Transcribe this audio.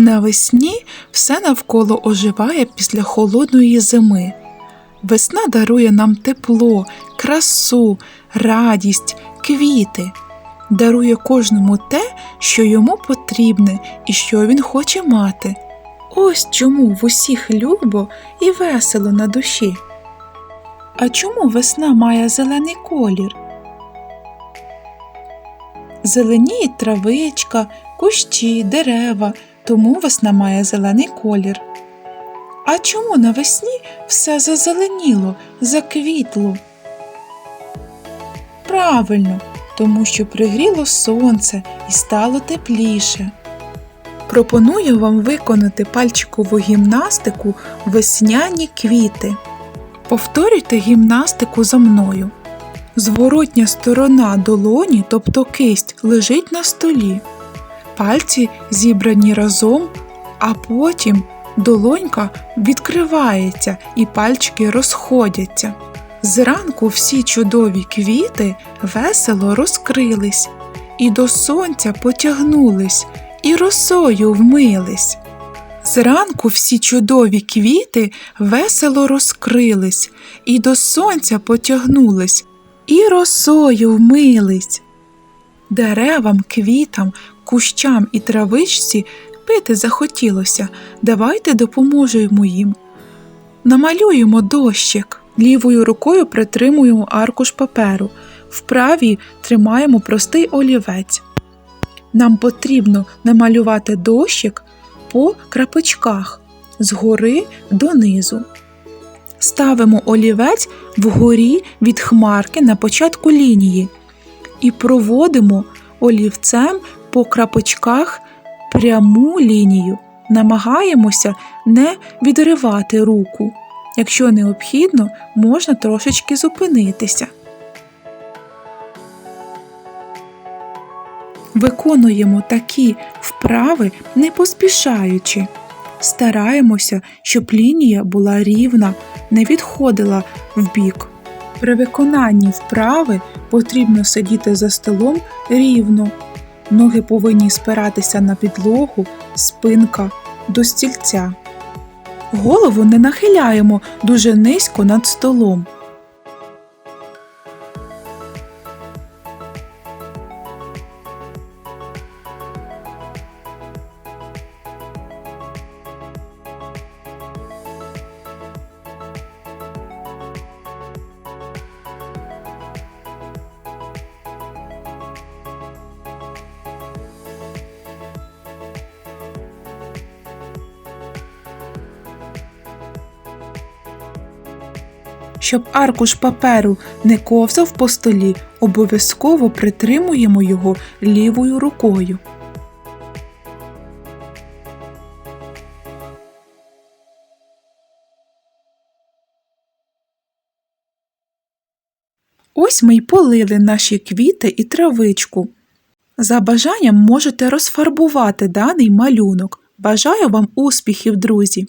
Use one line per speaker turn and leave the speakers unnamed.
Навесні все навколо оживає після холодної зими. Весна дарує нам тепло, красу, радість, квіти, дарує кожному те, що йому потрібне і що він хоче мати. Ось чому в усіх любо і весело на душі. А чому весна має зелений колір? Зеленіє травичка, кущі, дерева, тому весна має зелений колір. А чому навесні все зазеленіло, заквітло? Правильно, тому що пригріло сонце і стало тепліше. Пропоную вам виконати пальчикову гімнастику весняні квіти. Повторюйте гімнастику за мною. Зворотня сторона долоні, тобто кисть, лежить на столі. Пальці зібрані разом, а потім долонька відкривається і пальчики розходяться. Зранку всі чудові квіти весело розкрились, і до сонця потягнулись, і росою вмились. Зранку всі чудові квіти весело розкрились, і до сонця потягнулись, і росою вмились. Деревам, квітам, кущам і травичці пити захотілося. Давайте допоможемо їм. Намалюємо дощик. Лівою рукою притримуємо аркуш паперу. В правій тримаємо простий олівець. Нам потрібно намалювати дощик по крапочках згори донизу. Ставимо олівець вгорі від хмарки на початку лінії і проводимо олівцем по крапочках пряму лінію. Намагаємося не відривати руку. Якщо необхідно, можна трошечки зупинитися. Виконуємо такі вправи не поспішаючи. Стараємося, щоб лінія була рівна, не відходила вбік. При виконанні вправи потрібно сидіти за столом рівно. Ноги повинні спиратися на підлогу, спинка до стільця. Голову не нахиляємо дуже низько над столом. Щоб аркуш паперу не ковзав по столі, обов'язково притримуємо його лівою рукою. Ось ми й полили наші квіти і травичку. За бажанням можете розфарбувати даний малюнок. Бажаю вам успіхів, друзі!